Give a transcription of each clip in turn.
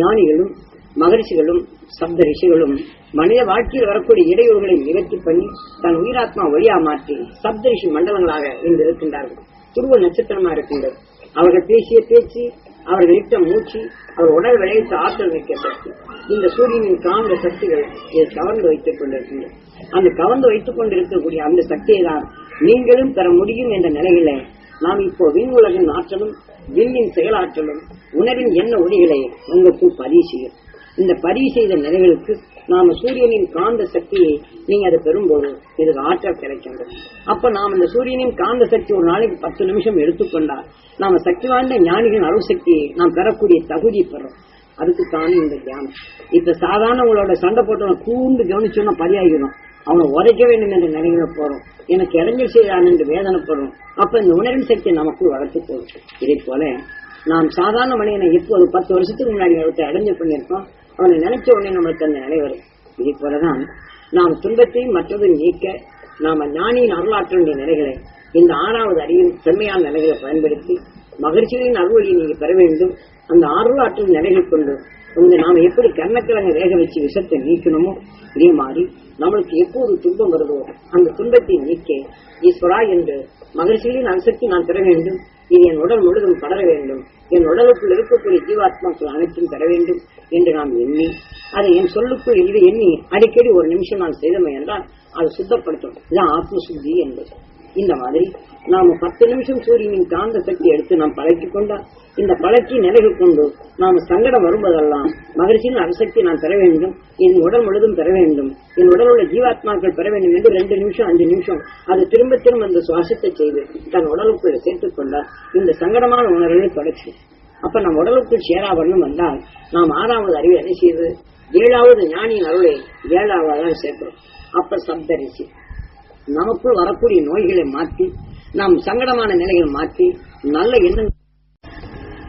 ஞானிகளும் மகரிஷிகளும் சப்த ரிஷிகளும் மனித வாழ்க்கையில் வரக்கூடிய இடையூறுகளை நிவர்த்தி பண்ணி தன் உயிராத்மா வழியா மாற்றி சப்த ரிஷி மண்டலங்களாக இன்று இருக்கின்றார்கள் துருவ நட்சத்திரமா இருக்கின்றது. அவர்கள் பேசிய பேச்சு அவர்கள் இட்ட மூச்சு அவர் உடல் விளைவித்த ஆற்றல் வைக்க சக்தி. இந்த சூரியனின் காந்த சக்திகள் இதை கவர்ந்து வைத்துக் கொண்டிருக்கின்றன. அந்த கவர்ந்து வைத்துக் கொண்டிருக்கக்கூடிய அந்த சக்தியை தான் நீங்களும் பெற முடியும் என்ற நிலையில நாம் இப்போ விண் உலகின் ஆற்றலும் விண்ணின் செயலாற்றலும் உணவின் எண்ண ஒளிகளை உங்களுக்கு பதிவு செய்யும். இந்த பதிவு செய்த நிலைகளுக்கு நாம சூரியனின் காந்த சக்தியை நீங்க அதை பெறும்போது இதுக்கு ஆற்றல் கிடைக்கின்றது. அப்ப நாம் இந்த சூரியனின் காந்த சக்தி ஒரு நாளைக்கு பத்து நிமிஷம் எடுத்துக்கொண்டால் நாம சக்தி வாய்ந்த ஞானிகளின் அருள் சக்தியை நாம் பெறக்கூடிய தகுதி பெறோம். அதுக்கு தானே இந்த தியானம். இப்ப சாதாரண உங்களோட சண்டை போட்டவன கூர்ந்து கவனிச்சோன்னா பதியாகிடும் அவனை உரைக்க வேண்டும் என்ற நினைவு போறோம். எனக்கு இடைஞ்சல் செய்தான் என்று வேதனைப்படும் அப்ப இந்த உணர்வு சக்தி நமக்கு வளர்த்து போகும். இதே போல நாம் சாதாரண மனிதனை இப்போது பத்து வருஷத்துக்கு முன்னாடி ஒருத்தர் அடைஞ்சல் பண்ணியிருக்கோம். அவனை நினைச்ச உடனே நம்மளுக்கு அந்த நிலை வரும். இதே போலதான் நாம் துன்பத்தையும் மற்றதும் நீக்க நாம ஞானியின் அருளாற்றலுடைய நிலைகளை இந்த ஆறாவது அறிவின் செம்மையான நிலைகளை பயன்படுத்தி மகிழ்ச்சிகளின் அருள்வழியை நீங்க பெற வேண்டும். அந்த அருளாற்றல் நிலைகள் கொண்டு உங்க நாம எப்படி கண்ணக்கிழங்க வேக வச்சு விஷத்தை நீக்கணுமோ இதே மாதிரி நம்மளுக்கு எப்போது துன்பம் வருதோ அந்த துன்பத்தை நீக்க ஈஸ்வரா என்று மகிழ்ச்சியின் அம்சத்தை நான் பெற வேண்டும். இது என் உடல் முழுதும் படர வேண்டும். என் உடலுக்குள் இருக்கக்கூடிய ஜீவாத்மாக்கள் அனைத்தும் பெற வேண்டும் என்று நாம் எண்ணி அதை என் சொல்லுக்குள் எழுதி எண்ணி அடிக்கடி ஒரு நிமிஷம் நான் செய்தோமே என்றால் அதை சுத்தப்படுத்தும். இதுதான் ஆத்மசுத்தி என்பது. இந்த மாதிரி நாம பத்து நிமிஷம் சூரியனின் காந்த சக்தி எடுத்து நாம் பழக்கி கொண்டா இந்த பழக்கி நிலகு கொண்டு நாம் சங்கடம் வரும்போதெல்லாம் மகிழ்ச்சியின் அரசக்தி நான் பெற வேண்டும் என் உடல் முழுதும் பெற வேண்டும் என் உடல் உள்ள ஜீவாத்மாக்கள் பெற வேண்டும் என்று ரெண்டு நிமிஷம் அஞ்சு நிமிஷம் அது திரும்ப திரும்ப அந்த சுவாசத்தை செய்து தன் உடலுக்குள் சேர்த்துக் கொண்டால் இந்த சங்கடமான உணர்வுகளை தொடர்ச்சி அப்ப நம் உடலுக்குள் சேராவண்ணம் வந்தால் நாம் ஆறாவது அறிவை என்ன செய்து ஏழாவது ஞானியின் அருளை ஏழாவதாக சேர்க்கிறோம். அப்ப சப்தரிசி நமக்குள் வரக்கூடிய நோய்களை மாற்றி நாம் சங்கடமான நிலைகளை மாற்றி நல்ல எண்ணங்கள்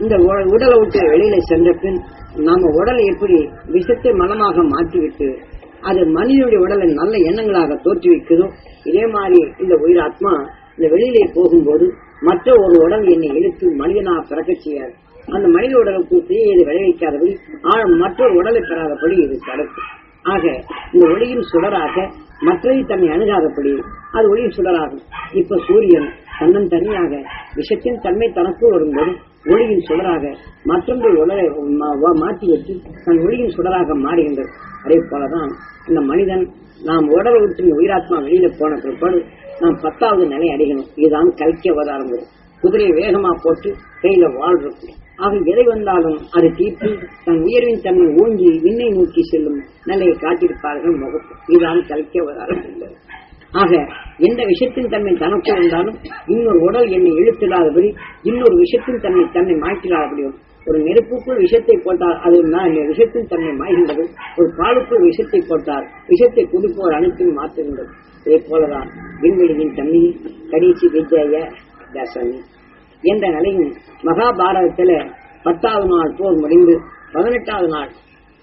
இந்த உடலை விட்டு வெளியில சென்ற பின் நாம உடலை எப்படி விஷத்தை மனமாக மாற்றிவிட்டு அது மனிதனுடைய உடலை நல்ல எண்ணங்களாக தோற்றுவிக்கிறோம் இதே மாதிரி இந்த உயிராத்மா இந்த வெளியிலே போகும்போது மற்ற ஒரு உடல் என்னை இழுத்து மனிதனாக பிறக்க செய்யாது. அந்த மனித உடலுக்கு தீயது விளைவிக்காதபடி ஆழ் மற்றொரு உடலை பெறாதபடி இது தடுக்கும். ஆக இந்த ஒளியின் சுடராக மற்றவை தன்னை அணுகாதபடி அது ஒளியின் சுடராகும். இப்ப சூரியன் தன்னன் தனியாக விஷத்தின் தன்மை தனக்குள் வரும்போது ஒளியின் சுடராக மற்றொன்று உடலை மா- மாற்றி வச்சு தன் ஒளியின் சுடராக மாறுகின்றது. அதே போலதான் இந்த மனிதன் நாம் உடல் விட்டு உயிராத்மா வெளியில போன பிற்பாடு நாம் பத்தாவது நிலை அடையணும். இதுதான் கல்கி அவதாரம். குதிரையை வேகமா போட்டு கையில வாழ் இருக்கும் ஆக எதை வந்தாலும் அதை தீர்த்து தன் உயர்வின் தன்மை ஓங்கி விண்ணை நோக்கி செல்லும் நிலையை காட்டியிருப்பார்கள் முகப்பு. இதுதான் கல்கி அவதாரம் ஆக எந்த விஷயத்தின் தன்மை தனக்கு வந்தாலும் இன்னொரு உடல் என்னை இழுத்திடாதபடி இன்னொரு விஷயத்தின் தன்மை தன்னை மாற்றிடாதபடியும் ஒரு நெருப்புக்குள் விஷத்தை போட்டால் அது நான் விஷத்தின் தன்மை மாய்கின்றது. ஒரு பாலுக்குள் விஷத்தை போட்டால் விஷத்தை குடிப்போர் அனைத்தும் மாற்றுகின்றது. இதே போலதான் விண்வெளியின் தன்மையை கடைசி விஜய தசமி என்ற நிலையும் மகாபாரதத்துல பத்தாவது நாள் போர் முடிந்து பதினெட்டாவது நாள்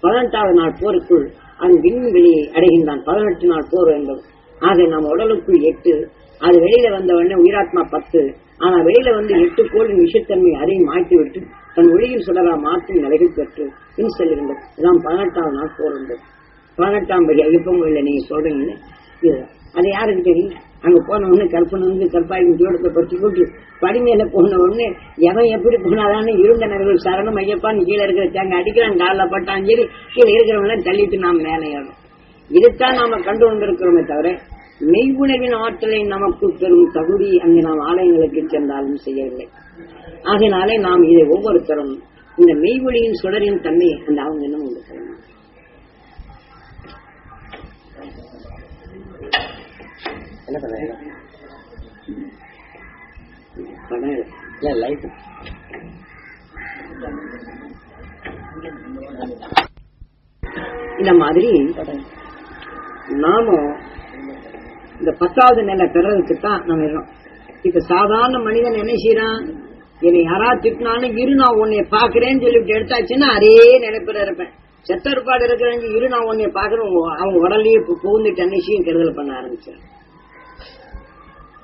பதினெட்டாவது நாள் போருக்குள் அவன் விண்வெளியை அடைகின்றான். பதினெட்டு நாள் போர் என்பது ஆக நம்ம உடலுக்குள் எட்டு அது வெளியில வந்த உடனே உயிராத்மா பத்து. ஆனா வெளியில வந்து எட்டு கோடி விஷத்தன்மை அதையும் மாற்றி விட்டு தன் ஒளியில் சுடரா மாற்றும் நிலைகள் பெற்று பின் செல்கின்றது இதான் பதினெட்டாவது நாள் போர் உண்டு பதினெட்டாம் படி ஐயப்பம் இல்லை நீங்க சொல்றீங்கன்னு இது அது யாருக்கு தெரியும் அங்க போன உடனே கற்பனை வந்து கற்பாயின் ஜோடத்தை பற்றி போட்டு படிமையில போன உடனே எவன் எப்படி போனாதானே இருந்த நகர்கள் சரணம் ஐயப்பான்னு கீழே இருக்கிற தேங்க அடிக்கிறான் காலில் பட்டான் சரி கீழே இருக்கிறவங்க தள்ளிட்டு நாம் மேலே ஏறும் இதைத்தான் நாம கண்டு வந்திருக்கிறோமே தவிர மெய்வுணவின் ஆற்றலை நமக்கு பெறும் தகுதி அங்கு நாம் ஆலயங்களுக்கு சென்றாலும் செய்யவில்லை. ஆகினாலே நாம் இதை ஒவ்வொருத்தரும் இந்த மெய்வொழியின் சுடரின் தன்மை அந்த அவங்க என்ன உங்களுக்கு என்ன பண்ண? இல்ல லைட் இந்த மாதிரி நாம இந்த பத்தாவது நிலை பெறதுக்கு தான் நம்ம இருக்கோம் இப்ப சாதாரண மனிதன் என்ன செய்யறான் என்னை யாராவது திட்டினாலும் இரு நான் உன்னை பாக்குறேன்னு சொல்லிட்டு எடுத்தாச்சுன்னா அதே நினைப்பில் இருப்பேன். செத்த இருப்பாடு இருக்கிறவங்க இரு நான் உன்னை பாக்குறேன் அவன் அவங்க உடல்லயே பு- புகுந்து டென்னிஷையும் கெடுதல் பண்ண ஆரம்பிச்சேன்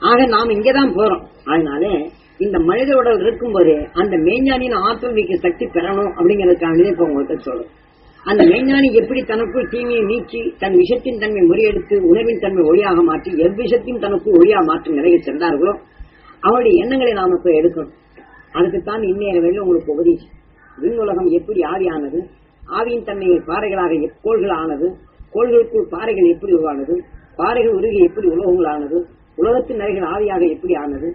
ஆக நாம் இங்கேதான் போறோம். அதனால இந்த மனித உடல் இருக்கும்போதே அந்த மெய்ஞானியின் ஆற்றல் மிக்க சக்தி பெறணும் அப்படிங்கறதுக்காகவே இப்ப உங்கள்கிட்ட சொல்றேன் அந்த மெய்ஞானி எப்படி தனக்குள் தீமையை நீக்கி தன் விஷத்தின் தன்மை முறியெடுத்து உணர்வின் தன்மை ஒளியாக மாற்றி எவ்விஷத்தையும் தனக்கு ஒளியாக மாற்றும் நிலையில் சென்றார்களோ அவருடைய எண்ணங்களை நாம இப்ப எடுக்கணும். அதுக்குத்தான் இந்நேர வரையில் உங்களுக்கு உபதேசி விண்ணுலகம் எப்படி ஆவியானது? ஆவியின் தன்மையில் பாறைகளாக எப்- கோள்கள் ஆனது கோள்களுக்குள் பாறைகள் எப்படி உருவானது? பாறைகள் உருகி எப்படி உலோகங்கள் ஆனது உலகத்தின் நிலைகள் ஆவியாக எப்படி ஆனது?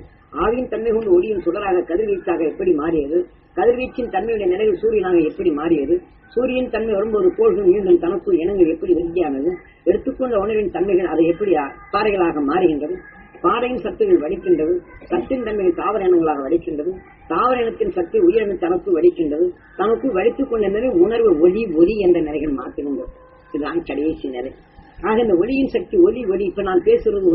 ஆவியின் தன்மை கொண்டு ஒளியின் சுடராக கதிர்வீச்சாக எப்படி மாறியது? கதிர்வீச்சின் தன்மையுடைய நிலையில் சூரியனாக எப்படி மாறியது? சூரியன் தன்மை வரும்போது கோள்கள் மீண்டும் தனக்குள் இனங்கள் எப்படி வெற்றியானது எடுத்துக்கொண்ட உணவின் தன்மைகள் அதை எப்படி பாறைகளாக மாறுகின்றது? பாறையின் சத்துகள் வடிக்கின்றது. சத்தின் தன்மை தாவர இனங்களாக வடிக்கின்றது. தாவர இனத்தின் சக்தி உயிரின தனக்கு வடிக்கின்றது. தனக்கு வடித்துக் கொண்ட நிலை உணர்வு ஒளி ஒலி என்ற நிலைகள் மாற்றுகின்றது இதுதான் கடைசி நிலை. ஆக இந்த ஒளியின் சக்தி ஒலி ஒலி இப்ப நான் பேசுறது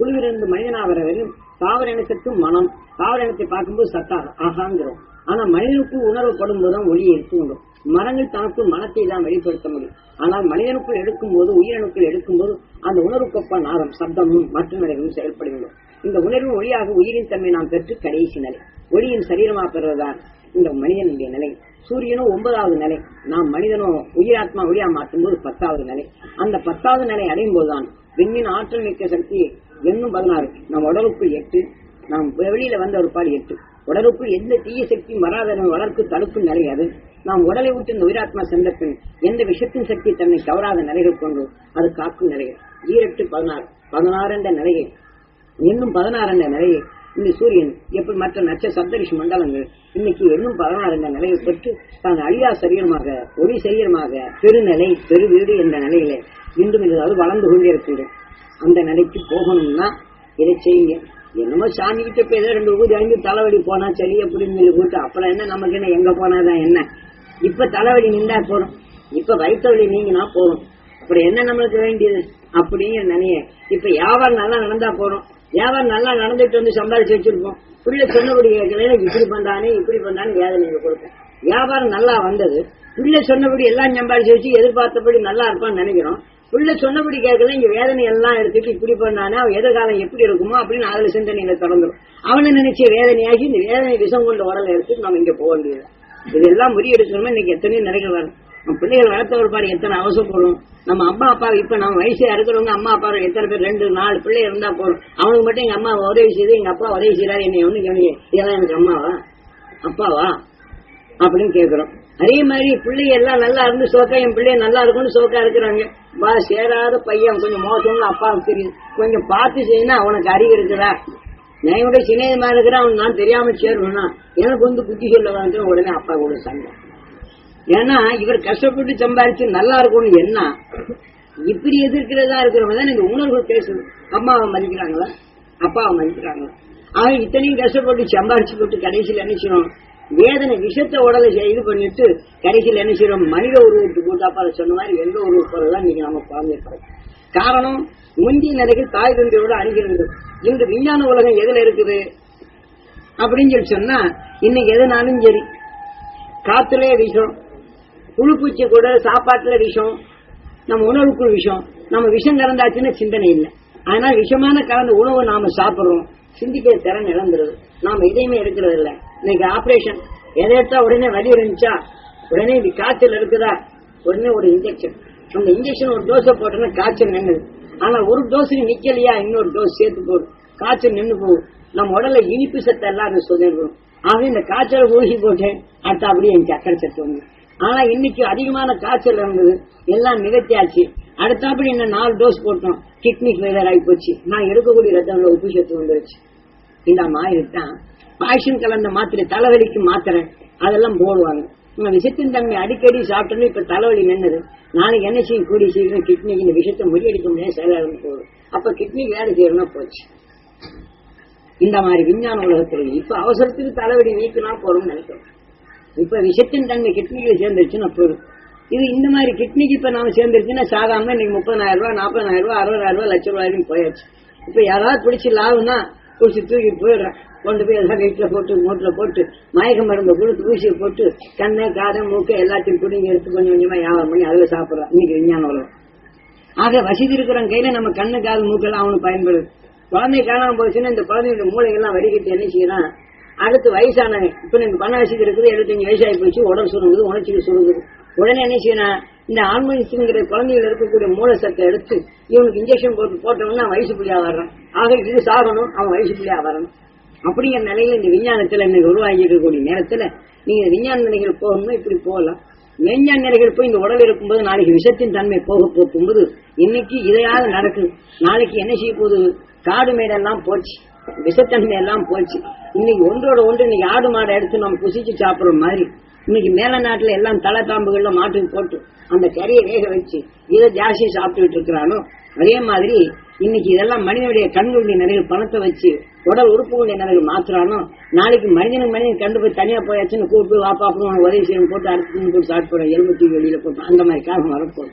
ஒளி குழுவிலிருந்து வர வரையும் தாவர இனத்திற்கு மனம் தாவர இனத்தை பார்க்கும்போது சத்தார் ஆகாங்கிறோம். ஆனா மனிதனுக்கு உணர்வு படும் போதுதான் ஒளியை எடுத்துக்கொண்டும் மரங்கள் தனக்கு மனத்தை தான் வெளிப்படுத்த முடியும். ஆனால் மனிதனுக்குள் எடுக்கும்போது உயிரணுக்குள் எடுக்கும்போது அந்த உணர்வுக்கொப்ப நாதம் சப்தமும் மற்ற நிலைகளும் செயல்படுகிறோம் இந்த உணர்வு ஒளியாக உயிரின் தன்மை நாம் பெற்று கடைசி நிலை. ஒளியின் சரீரமாக பெறுவதுதான் இந்த மனிதனுடைய நிலை. சூரியனும் ஒன்பதாவது நிலை. நாம் மனிதனோ உயிராத்மா ஒளியா மாற்றும்போது பத்தாவது நிலை. அந்த பத்தாவது நிலை அடையும் போதுதான் விண்ணின் ஆற்றல் மிக்க சக்தி இன்னும் பதினாறு நம் உடலுக்கு எட்டு. நாம் வெளியில வந்த ஒரு பாடு எட்டு. உடலுக்கு எந்த தீய சக்தியும் வராத வளர்க்கு தடுப்பு நிலையாது நாம் உடலை விட்டு இந்த உயிராத்மா சென்ற பின் எந்த விஷத்தின் சக்தி தன்னை தவறாத நிலைகள் கொண்டு அது காக்கும் நிலைகள் ஈரெட்டு பதினாறு. பதினாறு என்ற நிலையை. இன்னும் பதினாறு என்ற நிலையை. இந்த சூரியன் எப்படி மற்ற நட்ச சப்தரிஷி மண்டலங்கள் இன்னைக்கு இன்னும் பதினாறு என்ற நிலையை பெற்று தான் அழியா சரீரமாக ஒளி சரீரமாக பெருநிலை பெருவீடு என்ற நிலையிலே இன்றும் இது அது வளர்ந்து கொண்டே இருக்கின்றேன் அந்த நிலைக்கு போகணும்னா இதை செய்யுங்க. என்னமோ சாமி கிட்ட போய் ஏதோ ரெண்டு ஊதி அழிஞ்சு தலைவலி போனா சரி அப்படின்னு சொல்லி போட்டு அப்புறம் என்ன நமக்கு என்ன எங்க போனாதான் என்ன? இப்ப தலைவலி நின்றா போறோம் இப்ப வயிற்று வலி நீங்கினா போறோம் அப்புறம் என்ன நம்மளுக்கு வேண்டியது? அப்படிங்கிற நினைய இப்ப வியாபாரம் நல்லா நடந்தா போறோம் வியாபாரம் நல்லா நடந்துட்டு வந்து சம்பாதிச்சு வச்சிருப்போம். பிள்ளை சொன்னபடி கேட்கல இப்படி பண்றானே இப்படி பண்றான்னு வேதனையை கொடுப்பேன் வியாபாரம் நல்லா வந்தது. பிள்ளை சொன்னபடி எல்லாம் சம்பாதிச்சு வச்சு எதிர்பார்த்தபடி நல்லா இருப்பான்னு நினைக்கிறோம். பிள்ளை சொன்னபடி கேட்கல இங்க வேதனை எல்லாம் எடுத்துட்டு இப்படி பண்ணானே அவன் எதிர்காலம் எப்படி இருக்குமோ அப்படின்னு அதுல சிந்தனையில தொடர்ந்துடும் அவனை நினைச்ச வேதனையாகி இந்த வேதனை விஷம் கொண்ட உடலை எடுத்துட்டு நம்ம இங்க போக வேண்டியது இதெல்லாம் முறியெடுக்கணுமே இன்னைக்கு எத்தனையோ நிலைகள் வரும். நம்ம பிள்ளைகள் வளர்த்தவர் பாரு எத்தனை அவசரப்படும். நம்ம அம்மா அப்பா இப்ப நம்ம வயசா இருக்கிறவங்க அம்மா அப்பா எத்தனை பேர் ரெண்டு நாலு பிள்ளை இருந்தா போதும். அவனுக்கு மட்டும் எங்க அம்மா உதவி செய்து எங்க அப்பா உதவி செய்யறாரு என்னை ஒண்ணு கவனிக்க இதெல்லாம் எனக்கு அம்மாவா? அப்பாவா? அப்படின்னு கேக்குறோம் அதே மாதிரி பிள்ளை எல்லாம் நல்லா இருந்து சோக்கா என் பிள்ளைய நல்லா இருக்கும்னு சோக்கா இருக்கிறாங்க. வா சேராத பையன் கொஞ்சம் மோசம்னு அப்பாவுக்கு தெரியும் கொஞ்சம் பார்த்து செய்யணும் அவனுக்கு அறிவு இருக்குதா? நான் விட சின்னதமா இருக்கிறான் அவன் நான் தெரியாம சேருவேனா? எனக்கு வந்து புத்தி சொல்ல வந்து உடனே அப்பா கூட சண்டை ஏன்னா இவர் கஷ்டப்பட்டு சம்பாரிச்சு நல்லா இருக்கும்னு என்ன? இப்படி எதிர்க்கிறதா இருக்கிறவங்க தான் நீங்க உணர்வு பேசணும் அம்மாவை மதிக்கிறாங்களா? அப்பாவை மதிக்கிறாங்களா? ஆக இத்தனையும் கஷ்டப்பட்டு சம்பாரிச்சு போட்டு கடைசியில் என்ன செய்யணும்? வேதனை விஷத்தை உடலை இது பண்ணிட்டு கடைசியில் என்ன செய்யறோம் மனித உருவத்துக்கு போட்டு சொன்ன மாதிரி எந்த ஒரு போறதுதான் நீங்க நம்ம குழந்தை காரணம் முந்திய நிலைகள் தாய் தந்தையோட அணுகிறது இன்று விஞ்ஞான உலகம் எதுல இருக்குது? அப்படின்னு சொல்லி சொன்னா இன்னைக்கு எதுனாலும் சரி. காத்துல விஷம் புழுப்பூச்சி கூட சாப்பாட்டுல விஷம் நம்ம உணவுக்குள் விஷம் நம்ம விஷம் கலந்தாச்சுன்னா சிந்தனை இல்லை. அதனால விஷமான கலந்த உணவு நாம சாப்பிடுறோம். சிந்திக்கிற திறன் இழந்துருது. நாம இதையுமே எடுக்கிறது இல்லை. இன்னைக்கு ஆபரேஷன் எதை எடுத்தா உடனே வலி இருந்துச்சா? உடனே இது காய்ச்சல் இருக்குதா? உடனே ஒரு இன்ஜெக்ஷன் அந்த இன்ஜெக்ஷன் ஒரு டோஸை போட்டோன்னா காய்ச்சல் நின்னுது. ஆனா ஒரு டோஸ் நிக்கலையா? இன்னொரு டோஸ் சேர்த்து போடும் காய்ச்சல் நின்று போகும். நம்ம உடல்ல இனிப்பு சத்தை எல்லாம் அது சொல்லிடுவோம் ஆகவே இந்த காய்ச்சல் ஊசி போட்டேன் அடுத்த அப்படியே எனக்கு அக்கறை சத்து வந்து ஆனா இன்னைக்கு அதிகமான காய்ச்சல் இருந்தது. எல்லாம் நிகழ்த்தியாச்சு. அடுத்தாப்படி என்ன நாலு டோஸ் போட்டோம். கிட்னி ஃபெயிலியர் ஆகி போச்சு. நான் எடுக்கக்கூடிய ரத்தம்ல உப்பு சத்து வந்துருச்சு. இந்த மாதிரி தான். கலந்த மாத்திரை தலைவலிக்கு மாத்திரை அதெல்லாம் போடுவாங்க. நம்ம விஷத்தின் தன்மை அடிக்கடி சாப்பிட்டோன்னு இப்ப தலைவலி நின்னது. நாளைக்கு என்ன செய்யும்? கூடிய சீக்கிரம் கிட்னிக்கு இந்த விஷத்தை முறியடிக்க முடியாது செயலாளர் போடும் அப்ப கிட்னி வேலை செய்யணும்னா போச்சு. இந்த மாதிரி விஞ்ஞான உலகத்துல இப்ப அவசரத்துக்கு தலைவலி நீக்கினா போறோம்னு நினைக்கிறோம். இப்ப விஷத்தின் தன்மை கிட்னிக்கு சேர்ந்துருச்சுன்னா போதும். இது இந்த மாதிரி கிட்னிக்கு இப்ப நாம சேர்ந்துருச்சுன்னா சாதாரண இன்னைக்கு முப்பதாயிரம் ரூபாய் நாற்பதாயிரம் ரூபாய் அறுபதாயிரம் ரூபாய் லட்ச ரூபாயும் வரைக்கும் போயாச்சு. இப்ப யாராவது பிடிச்சி லாபம்னா பிடிச்சி தூக்கிட்டு போயிடுறேன். கொண்டு போய் எல்லாம் வீட்டில் போட்டு மோட்டரில் போட்டு மயக்க மருந்து கொடுத்து ஊசியை போட்டு கண்ணை காதை மூக்கை எல்லாத்தையும் பிடிங்கி எடுத்து கொஞ்சம் கொஞ்சமாக வியாபாரம் பண்ணி அதில் சாப்பிடுறான். இன்னைக்கு விஞ்ஞானம் உலகம். ஆக வசதி இருக்கிறவங்க கையில நம்ம கண்ணு காது மூக்கெல்லாம் அவனுக்கு பயன்படுது. குழந்தை காணாமல் போச்சுன்னா இந்த குழந்தையோட மூளைகள்லாம் வடிகட்டி என்ன செய்யறான்? அடுத்து வயசானவன் இப்ப நீங்கள் பண வசதி இருக்குது எழுபத்தஞ்சு வயசாகி போச்சு உடல் சுருங்குது உணர்ச்சிகள் சுருங்குது. உடனே என்ன செய்யணும் இந்த ஆண்மனிசுங்கிற குழந்தைகள் இருக்கக்கூடிய மூலசத்தை எடுத்து இவனுக்கு இன்ஜெக்ஷன் போட்டு போட்டோம்னா அவன் வயசு புள்ளியா வர்றான். ஆக இது சாகணும் அவன் வயசு புள்ளியா வரணும். அப்படிங்கிற நிலையில இந்த விஞ்ஞானத்துல இன்னைக்கு உருவாகி இருக்கக்கூடிய நேரத்துல நீங்க விஞ்ஞான நிலைகள் போகணும்னா இப்படி போகலாம். விஞ்ஞான நிலைகள் போய் இந்த உடல் இருக்கும்போது நாளைக்கு விஷத்தின் தன்மை போக போகும்போது இன்னைக்கு இதையாவது நடக்குது நாளைக்கு என்ன செய்ய போகுது? காடு மேடெல்லாம் போச்சு. விஷத்தன்மை எல்லாம் போச்சு. இன்னைக்கு ஒன்றோட ஒன்று இன்னைக்கு ஆடு மாடை எடுத்து நம்ம புசிச்சு சாப்பிடுற மாதிரி இன்னைக்கு மேல நாட்டுல எல்லாம் தலை தாம்புகள்ல மாட்டுக்கு போட்டு அந்த கறியை வேக வச்சு இதை ஜாஸ்தி சாப்பிட்டுட்டு இருக்கிறானோ? அதே மாதிரி இன்னைக்கு இதெல்லாம் மனிதனுடைய கண்களுடைய நிறைய பணத்தை வச்சு உடல் உறுப்புகளுடைய நிறைய மாத்துறானோ? நாளைக்கு மனிதனுக்கு மனிதன் கண்டு போய் தனியா போயாச்சுன்னு கூப்பிட்டு வாப்பா உதவி செய்யணும் போட்டு அடுத்து போட்டு சாப்பிடுறோம் போறோம் எலும்பு வெளியில போட்டு. அந்த மாதிரி காரணம் வரப்போகுது.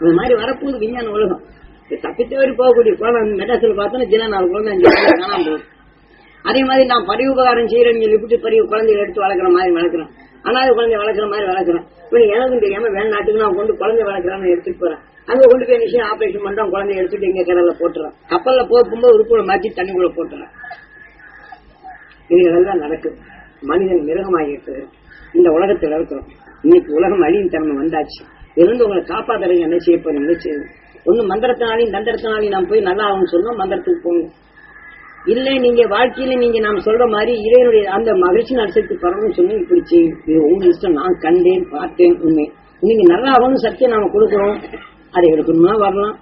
அந்த மாதிரி வரப்போகுது விஞ்ஞான உலகம். தப்பித்தவரி போகக்கூடிய குழந்தை மெட்ராஸ்ல பார்த்தோன்னா தினம் நாலு குழந்தை அஞ்சு காணாம. போகுது அதே மாதிரி நான் பரி உபகாரம் செய்யறேன்னு சொல்லிவிட்டு பரி குழந்தைகளை எடுத்து வளர்க்குற மாதிரி வளர்க்குறேன். அனாதை குழந்தை வளர்க்குற மாதிரி வளர்க்குறேன். இப்போ எனக்கும் தெரியாம வேணாட்டுக்கு நான் கொண்டு குழந்தை வளர்க்குறான்னு எடுத்துட்டு போறேன். அங்க கொண்டு போய் விஷயம் ஆபரேஷன் பண்றோம். குழந்தைய எடுத்துட்டு இங்க கடல்ல போட்டுறேன் கப்பல்ல போகும்போது உறுப்புகளை மாற்றி தண்ணிக்குள்ள போட்டுறேன் இதுகளெல்லாம் நடக்குது. மனிதன் மிருகமாகிட்டு இந்த உலகத்தில் இருக்கிறோம். இன்னைக்கு உலகம் அழியும் தன்மை வந்தாச்சு. இருந்து உங்களை காப்பாத்துறீங்க என்ன செய்ய போறீங்க? செய்யுங்க ஒண்ணு மந்திரத்தினாலையும் தந்திரத்தினாலையும் நாம் போய் நல்லா ஆகும்னு சொன்னோம் மந்திரத்துக்கு போகணும். இல்ல நீங்க வாழ்க்கையில நீங்க நாம் சொல்ற மாதிரி இறைவனுடைய அந்த மகிழ்ச்சி நடிசத்துக்கு வரணும்னு சொல்லி இப்படி செய்யும் உங்க இஷ்டம் நான் கண்டேன் பார்த்தேன் உண்மை. நீங்க நல்லா ஆகணும் சத்தியம் நாம கொடுக்குறோம். அதை எடுக்கணும்னா வரலாம்.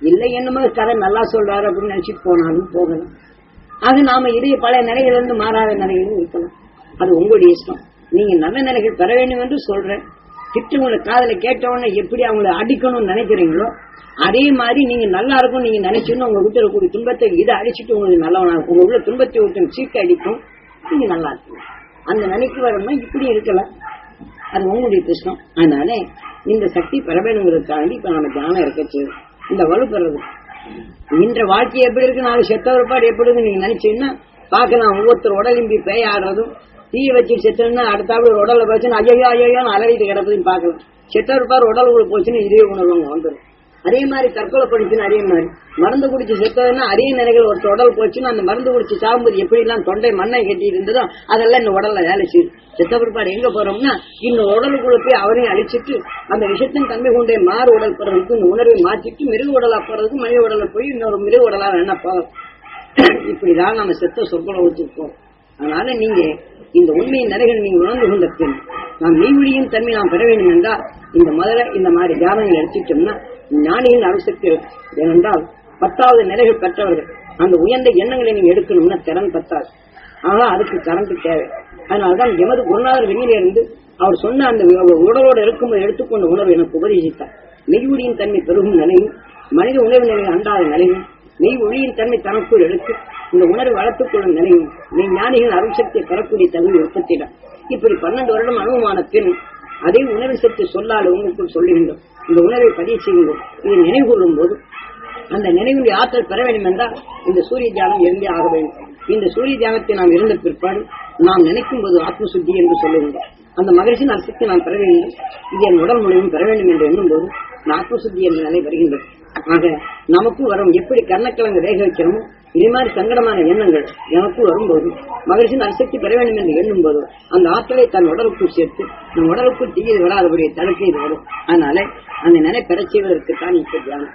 இல்லை என்னமோ கதை நல்லா சொல்றாரு அப்படின்னு நினைச்சிட்டு போனாலும் போகலாம். அது நாம இதே பழைய நிலைகள் இருந்து மாறாத நிலைகளும் இருக்கலாம். அது உங்களுடைய இஷ்டம். நீங்க நல்ல நிலைகள் பெற வேண்டும் என்று சொல்றேன். திட்டங்களை காதல கேட்டவொடனே எப்படி அவங்கள அடிக்கணும்னு நினைக்கிறீங்களோ அதே மாதிரி நீங்க நல்லா இருக்கும் நீங்க நினைச்சுன்னு உங்க வீட்டுல கூடிய துன்பத்தை இதை அடிச்சுட்டு உங்களுக்கு நல்லவனா இருக்கும். உங்க உள்ள துன்பத்தை ஒருத்தன் சீக்க அடிக்கும். நீங்க நல்லா இருக்கும் அந்த நினைக்கு வரணும்னா இப்படி இருக்கலாம். அது உங்களுடைய பிரச்சனம் அதனால இந்த சக்தி பெறவேணுங்கிறதுக்காண்டி இப்ப நம்ம தியானம் இருக்கச்சு. இந்த வலுப்பெறது பெறது இன்ற வாழ்க்கை எப்படி இருக்கு? நாலு செத்த ஒருபாடு எப்படி இருக்கு? நீங்க நினைச்சீங்கன்னா பார்க்கலாம். ஒவ்வொருத்தர் உடலிம்பி பேய் ஆடுறதும் தீ வச்சு செத்துன்னா அடுத்தாப்புல ஒரு உடல்ல போச்சுன்னா ஐயோ ஐயோ அலறிட்டு கிடக்குதுன்னு பார்க்கலாம் செத்த இருப்பார் உடல் உள்ள போச்சுன்னு இதே உணர்வாங்க வந்துடும் அதே மாதிரி தற்கொலை படிச்சுன்னு அதே மாதிரி. மருந்து குடிச்சு செத்ததுன்னா அரிய நிலைகள் ஒரு உடல் போச்சுன்னா அந்த மருந்து குடிச்சு சாகும்போது எப்படி எல்லாம் தொண்டை மண்ணை கட்டி இருந்ததோ அதெல்லாம் இந்த உடல்ல வேலை செய்யுது செத்த பிற்பாடு எங்க போறோம்னா இந்த உடலுக்குள்ள போய் அவரையும் அழிச்சிட்டு அந்த விஷத்தின் தன்மை கொண்டே மாறு உடல் போறதுக்கு இந்த உணர்வை மாற்றிட்டு மிருக உடலா போறதுக்கு மனித உடல்ல போய் இன்னொரு மிருக உடலா வேணா போகும் இப்படிதான் நம்ம செத்த சொற்களை வச்சிருக்கோம் அதனால நீங்க இந்த உண்மையின் நிலைகள் நீங்க உணர்ந்து கொண்ட பின் நாம் மெய்வழியின் தன்மை நாம் பெற வேண்டும் என்றால் இந்த முதல்ல இந்த மாதிரி தியானங்கள் எடுத்துட்டோம்னா ஞானியின் அரசுக்கு ஏனென்றால் பத்தாவது நிலைகள் பெற்றவர்கள் அந்த உயர்ந்த எண்ணங்களை நீங்க எடுக்கணும்னா திறன் பத்தாது. ஆனா அதுக்கு கரண்ட் தேவை. அதனால்தான் எமது குருநாதர் வெளியில இருந்து அவர் சொன்ன அந்த உடலோடு இருக்கும்போது எடுத்துக்கொண்ட உணர்வு எனக்கு உபதேசித்தார். மெய்வொழியின் தன்மை பெருகும் நிலையும் மனித உணர்வு நிலையை அண்டாத நிலையும் மெய் ஒளியின் தன்மை தனக்குள் எடுத்து இந்த உணர்வு வளர்த்துக் கொள்ளும் நிலையும் மெய் ஞானிகள் அருள் சக்தியை பெறக்கூடிய தன்மை உற்பத்தியிடம் இப்படி பன்னெண்டு வருடம் அனுபவமான பின் அதே உணர்வு சக்தி சொல்லால் உங்களுக்குள் சொல்லுகின்றோம். இந்த உணர்வை பதிவு செய்யுங்கள். இதை நினைவு கொள்ளும் போது அந்த நினைவுடைய ஆற்றல் பெற வேண்டும் என்றால் இந்த சூரிய தியானம் இருந்தே ஆக வேண்டும். இந்த சூரிய தியானத்தை நாம் இருந்த பிற்பாடு நாம் நினைக்கும் போது ஆத்மசுத்தி என்று சொல்லுகின்றோம். அந்த மகிழ்ச்சியின் சித்தி நான் பெற வேண்டும். இது என் உடல் முழுவதும் பெற வேண்டும் என்று எண்ணும்போது நான் ஆத்மசுத்தி என்ற நிலை வருகின்றது. ஆக நமக்கும் வரும் எப்படி கர்ணக்கிழங்கு வேக வைக்கிறோமோ இது மாதிரி சங்கடமான எண்ணங்கள் எனக்கும் வரும்போது மகிழ்ச்சியின் அரிசக்தி பெற வேண்டும் என்று எண்ணும் போது அந்த ஆற்றலை தன் உடலுக்குள் சேர்த்து நம் உடலுக்குள் தீயது விடாதபடி தடுக்க இது வரும். அதனால அந்த நிலை பெற செய்வதற்கு தான் இப்ப தியானம்.